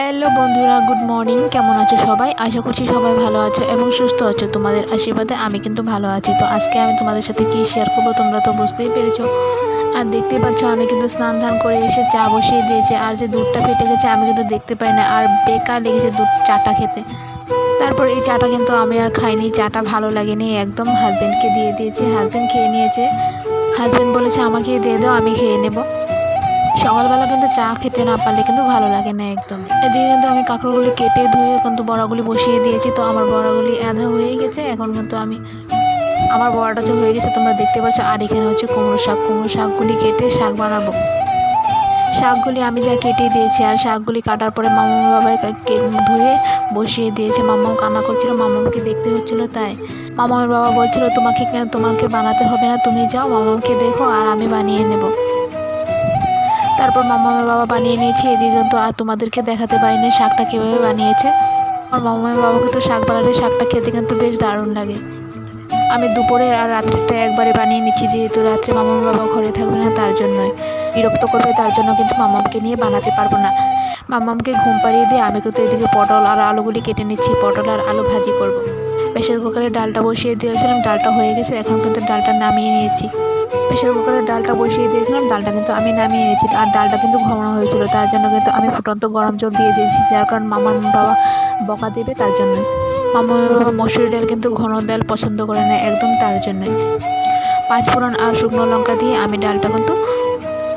Hello বন্ধুরা, good morning. কেমন আছো সবাই? আশা করছি সবাই ভালো আছো এবং সুস্থ আছো। তোমাদের আশীর্বাদে আমি কিন্তু ভালো আছি। তো আজকে আমি তোমাদের সাথে কী শেয়ার করব তোমরা তো বুঝতেই পেরেছ। আর দেখতেই পাচ্ছ আমি কিন্তু স্নান ধান করে এসে চা বসিয়ে দিয়েছি। আর যে দুধটা ফেটে গেছে, আমি কিন্তু দেখতে পাই না। আর বেকার লেগেছে দুধ চাটা খেতে। তারপর এই চাটা কিন্তু আমি আর খাইনি। চাটা ভালো লাগেনি। একদম হাজব্যান্ডকে দিয়ে দিয়েছি। হাজব্যান্ড খেয়ে নিয়েছে। হাজব্যান্ড বলেছে আমাকে দিয়ে দাও, আমি খেয়ে নেব। সকালবেলা কিন্তু চা খেতে না পারলে কিন্তু ভালো লাগে না একদম। এদিকে কিন্তু আমি কাঁকড়গুলি কেটে ধুয়ে কিন্তু বড়াগুলি বসিয়ে দিয়েছি। তো আমার বড়াগুলি আধা হয়ে গেছে। এখন কিন্তু আমি আমার বড়াটা যে হয়ে গেছে, তোমরা দেখতে পাচ্ছ। আর এখানে হচ্ছে কুমড়ো শাক। কুমড়ো শাকগুলি কেটে শাক বানাবো। শাকগুলি আমি যা কেটে দিয়েছি, আর শাকগুলি কাটার পরে মামা বাবাই ধুয়ে বসিয়ে দিয়েছে। মামাও কান্না করছিল মামাকে দেখতে হচ্ছিল তাই। মামার বাবা বলছিল, তোমাকে তোমাকে বানাতে হবে না, তুমি যাও মামাকে দেখো, আর আমি বানিয়ে নেব। তারপর মামা মামামের বাবা বানিয়ে নিয়েছে এদিকে কিন্তু আর তোমাদেরকে দেখাতে পারিনি শাকটা কীভাবে বানিয়েছে। আমার মামামের বাবাকে তো শাক বানালে শাকটা খেতে কিন্তু বেশ দারুণ লাগে। আমি দুপুরে আর রাত্রেটা একবারে বানিয়ে নিচ্ছি, যেহেতু রাত্রে মামা মামার বাবা ঘরে থাকবে না তার জন্যই। বিরক্ত করবে, তার জন্য কিন্তু মামামকে নিয়ে বানাতে পারব না। মামামকে ঘুম পাড়িয়ে দিয়ে আমি কিন্তু এদিকে পটল আর আলুগুলি কেটে নিচ্ছি, পটল আর আলু ভাজি করব। প্রেশার কুকারে ডালটা বসিয়ে দিয়েছিলাম, ডালটা হয়ে গেছে, এখন কিন্তু ডালটা নামিয়ে নিয়েছি। প্রেশার কুকারে ডালটা বসিয়ে দিয়েছিলাম, ডালটা কিন্তু আমি নামিয়ে নিয়েছি, আর ডালটা কিন্তু ঘন হয়েছিল, তার জন্য কিন্তু আমি ফুটন্ত গরম জল দিয়ে দিয়েছি, যার কারণ মামার বাবা বকা দেবে তার জন্য। বাবা মসুরি ডাল কিন্তু ঘন ডাল পছন্দ করে না একদম তার জন্যই পাঁচ ফোড়ন আর শুকনো লঙ্কা দিয়ে আমি ডালটা কিন্তু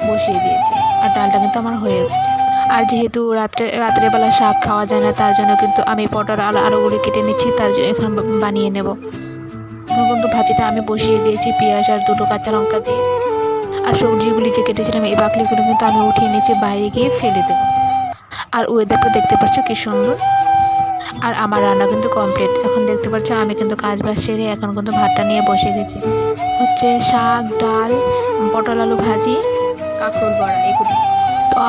বসিয়ে দিয়েছি, আর ডালটা কিন্তু আমার হয়ে গেছে। আর যেহেতু রাত্রে রাত্রেবেলা শাক খাওয়া যায় না, তার জন্য কিন্তু আমি পটার আলু আলুগুলি কেটে নিচ্ছি, তার জন্য এখন বানিয়ে নেব। কিন্তু ভাজিটা আমি বসিয়ে দিয়েছি, পেঁয়াজ আর দুটো কাঁচা লঙ্কা দিয়ে। আর সবজিগুলি যে কেটেছিলাম, এই বাকলিগুলো কিন্তু আমি উঠিয়ে নিয়েছি, বাইরে গিয়ে ফেলে দেবো। আর ওয়েদারটা দেখতে পাচ্ছ কী সুন্দর? আর আমার রান্না কিন্তু কমপ্লিট এখন দেখতে পাচ্ছ, আমি কিন্তু কাজ বাজ সেরে এখন কিন্তু ভাতটা নিয়ে বসে গেছি। হচ্ছে শাক, ডাল, পটল আলু ভাজি, কাঁকরোল বড়া, এগুলো।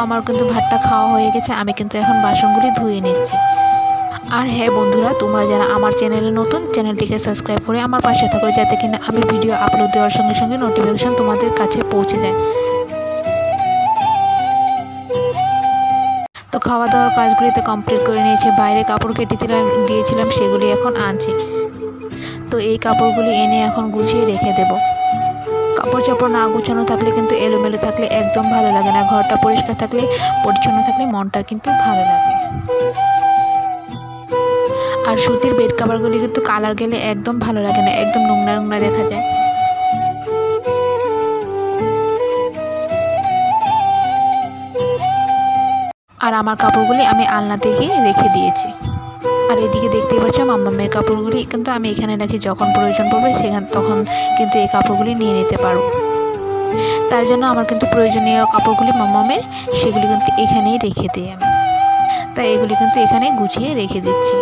আমার কিন্তু ভাতটা খাওয়া হয়ে গেছে, আমি কিন্তু এখন বাসনগুলি ধুয়ে নিচ্ছি। আর হ্যাঁ বন্ধুরা, তোমরা যারা আমার চ্যানেলে নতুন, চ্যানেলটিকে সাবস্ক্রাইব করে আমার পাশে থাকো যাতে কিনা আমি ভিডিও আপলোড দেওয়ার সঙ্গে সঙ্গে নোটিফিকেশন তোমাদের কাছে পৌঁছে যায়। তো খাওয়া দাওয়ার কাজগুলিতে কমপ্লিট করে নিয়েছে, বাইরে কাপড় কেটে দিলাম, দিয়েছিলাম, সেগুলি এখন আনছে। তো এই কাপড়গুলি এনে এখন গুছিয়ে রেখে দেব। কাপড় চাপড় না গুছানো থাকলে কিন্তু এলোমেলো থাকলে একদম ভালো লাগে না। ঘরটা পরিষ্কার থাকলে, পরিচ্ছন্ন থাকলে মনটা কিন্তু ভালো লাগে। আর সুতির বেড কাভারগুলি কিন্তু কালার গেলে একদম ভালো লাগে না, একদম নোংরা নোংরা দেখা যায়। আর আমার কাপড়গুলি আমি আলনাতে গিয়ে রেখে দিয়েছি। আর এদিকে দেখতেই পাচ্ছ মাম্মামের কাপড়গুলি, কিন্তু আমি এখানে নাকি যখন প্রয়োজন পড়বে সেখান, তখন কিন্তু এই কাপড়গুলি নিয়ে নিতে পারব। তাই জন্য আমার কিন্তু প্রয়োজনীয় কাপড়গুলি মাম্মামের, সেগুলি কিন্তু এখানেই রেখে দিই আমি। তাই এগুলি কিন্তু এখানে গুছিয়ে রেখে দিচ্ছি।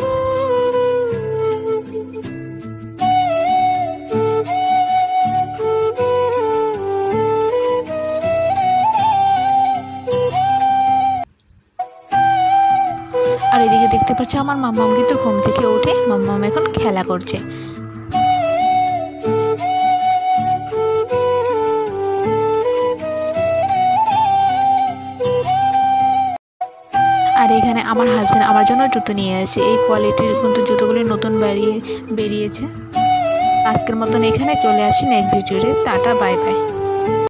দেখতে পাচ্ছি আমার মাম্মাম কিন্তু ঘুম থেকে উঠে মাম্মাম এখন খেলা করছে। আর এখানে আমার হাজব্যান্ড আমার জন্য জুতো নিয়ে আসে। এই কোয়ালিটির কিন্তু জুতোগুলি নতুন বেরিয়ে বেরিয়েছে। আজকের মতন এখানে চলে আসি নেক্সট ভিডিওতে টাটা বাই বাই